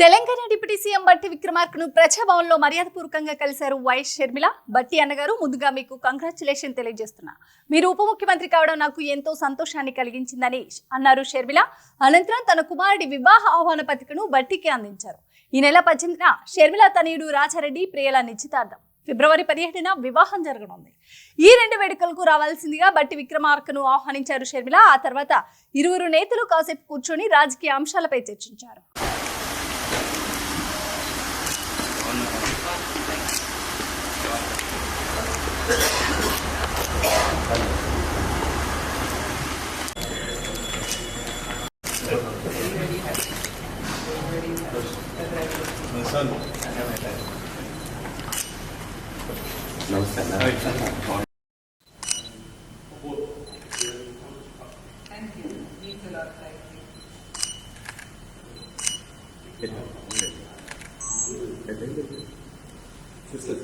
Telangana deputy CM బట్టి విక్రమార్కను ప్రజాభవన్లో మర్యాదపూర్వకంగా కలిశారు వైఎస్ షర్మిల. బట్టి అన్నగారు ముందుగా మీకు కంగ్రాచులేషన్ తెలియజేస్తున్నా. మీరు ఉప ముఖ్యమంత్రి కావడం నాకు ఎంతో సంతోషాన్ని కలిగించిందని అన్నారు షర్మిల. అనంతరం తన కుమారుడి వివాహ ఆహ్వాన పత్రికను బట్టికి అందించారు. ఈ నెల పద్దెనిమిదిన షర్మిల తనయుడు రాజారెడ్డి ప్రియల నిశ్చితార్థం. ఫిబ్రవరి పదిహేడున వివాహం జరగనుంది. ఈ రెండు వేడుకలకు రావాల్సిందిగా బట్టి విక్రమార్కను ఆహ్వానించారు షర్మిల. ఆ తర్వాత ఇరువురు నేతలు కాసేపు కూర్చొని రాజకీయ అంశాలపై చర్చించారు. Thank you. Means a lot. เป็นแบบเป็นเรื่องที่สุด